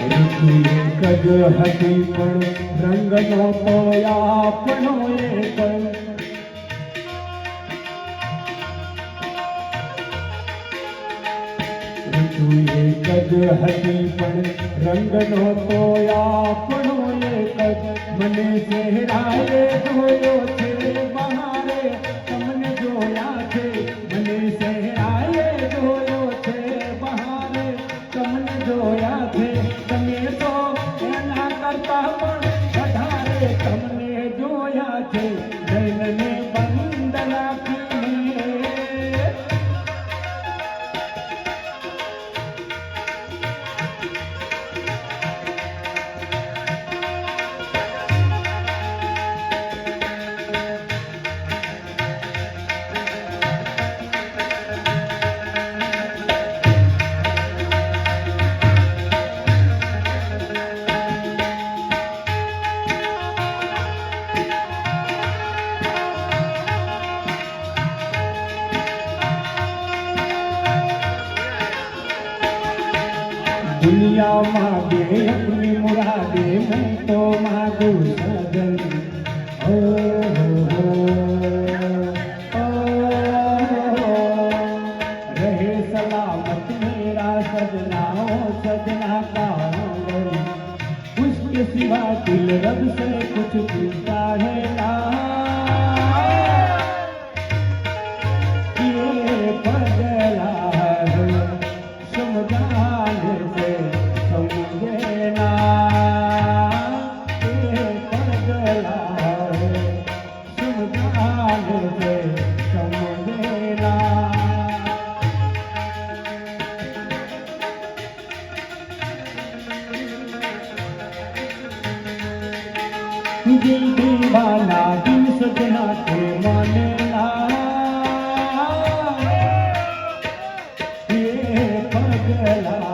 ઋતુ એક જ હતી પણ રંગનો પોયા આપણો એક ઋતુ હતી પણ રંગનો પોયા આપણો એક જ. મને ચહેરાએ જોયો છે બહારે પણ વધારે તમને જોયા છે. દુનિયામાં બે અપની મુરાદે હું તો માગું સદન ઓ રહે સલામત મેરા સજના સજના કા સિવા દિલ રબ સે કુછ દીવાના દિવસ જના છે મનલા પગલા